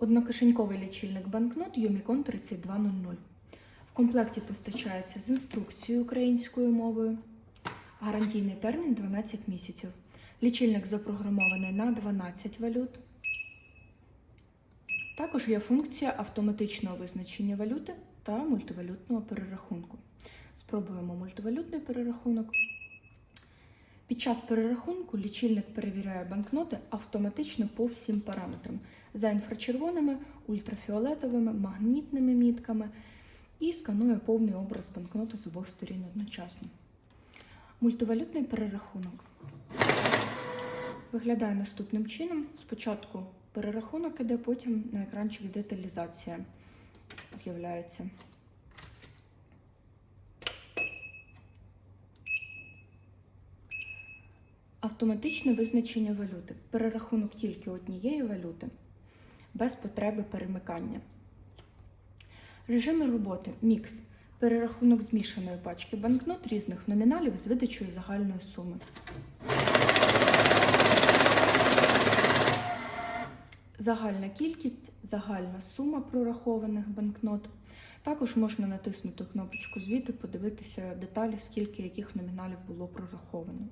Однокишеньковий лічильник банкнот Юмікон 3200. В комплекті постачається з інструкцією українською мовою. Гарантійний термін 12 місяців. Лічильник запрограмований на 12 валют. Також є функція автоматичного визначення валюти та мультивалютного перерахунку. Спробуємо мультивалютний перерахунок. Під час перерахунку лічильник перевіряє банкноти автоматично по всім параметрам за інфрачервоними, ультрафіолетовими, магнітними мітками і сканує повний образ банкноти з обох сторін одночасно. Мультивалютний перерахунок виглядає наступним чином. Спочатку перерахунок іде, потім на екранчик деталізація з'являється. Автоматичне визначення валюти. Перерахунок тільки однієї валюти без потреби перемикання. Режими роботи мікс. Перерахунок змішаної пачки банкнот різних номіналів з видачею загальної суми. Загальна кількість, загальна сума прорахованих банкнот. Також можна натиснути кнопочку звіти, подивитися деталі, скільки яких номіналів було прораховано.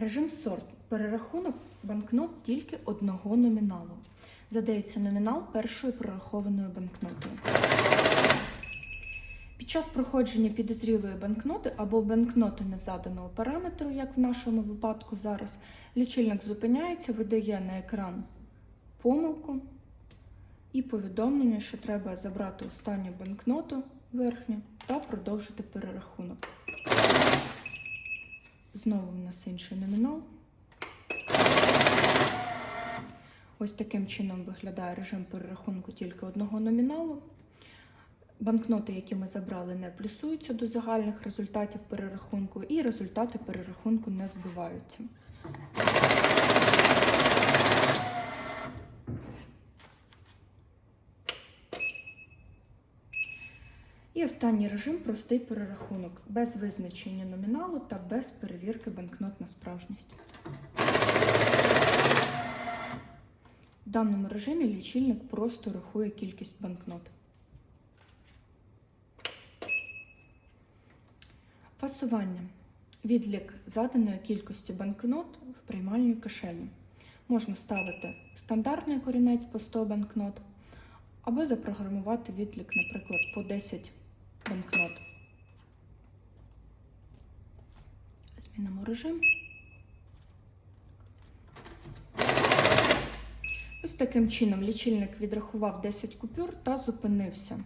Режим сорт. Перерахунок банкнот тільки одного номіналу. Задається номінал першої прорахованої банкноти. Під час проходження підозрілої банкноти або банкноти незаданого параметру, як в нашому випадку зараз, лічильник зупиняється, видає на екран помилку і повідомлення, що треба забрати останню банкноту верхню та продовжити перерахунок. Знову в нас інший номінал. Ось таким чином виглядає режим перерахунку тільки одного номіналу. Банкноти, які ми забрали, не плюсуються до загальних результатів перерахунку, і результати перерахунку не збиваються. І останній режим простий перерахунок без визначення номіналу та без перевірки банкнот на справжність. В даному режимі лічильник просто рахує кількість банкнот. Фасування. Відлік заданої кількості банкнот в приймальній кишені. Можна ставити стандартний корінець по 100 банкнот, або запрограмувати відлік, наприклад, по 10 банкнот. Змінимо режим. Ось таким чином лічильник відрахував 10 купюр та зупинився.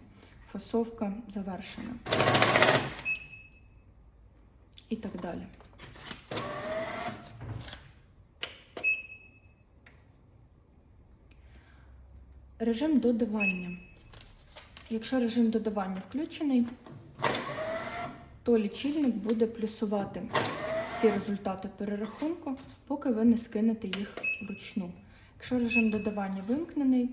Фасовка завершена. І так далі. Режим додавання. Якщо режим додавання включений, то лічильник буде плюсувати всі результати перерахунку, поки ви не скинете їх вручну. Якщо режим додавання вимкнений,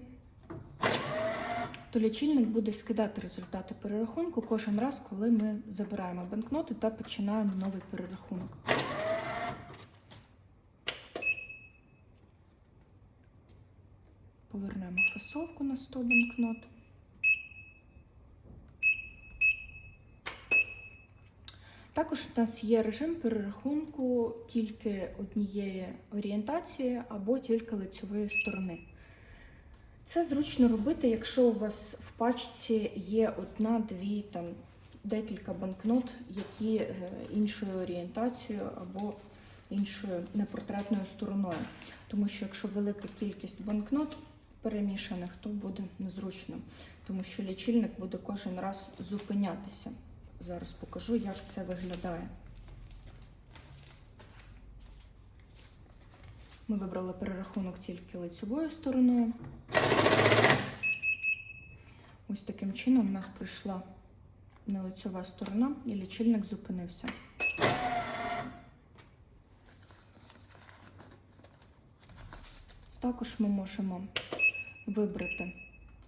то лічильник буде скидати результати перерахунку кожен раз, коли ми забираємо банкноти та починаємо новий перерахунок. Повернемо фасовку на 100 банкнот. Також у нас є режим перерахунку тільки однієї орієнтації або тільки лицьової сторони. Це зручно робити, якщо у вас в пачці є одна, дві, там декілька банкнот, які е, іншою орієнтацією або іншою непортретною стороною. Тому що якщо велика кількість банкнот перемішаних, то буде незручно, тому що лічильник буде кожен раз зупинятися. Зараз покажу, як це виглядає. Ми вибрали перерахунок тільки лицевою стороною. Ось таким чином у нас пройшла нелицьова сторона і лічильник зупинився. Також ми можемо вибрати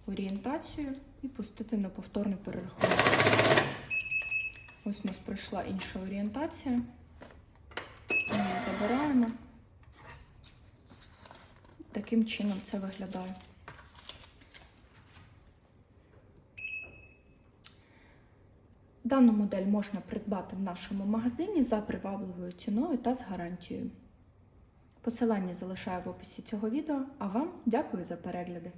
орієнтацію і пустити на повторний перерахунок. Ось у нас пройшла інша орієнтація. Ми забираємо. Таким чином це виглядає. Дану модель можна придбати в нашому магазині за привабливою ціною та з гарантією. Посилання залишаю в описі цього відео, а вам дякую за перегляди!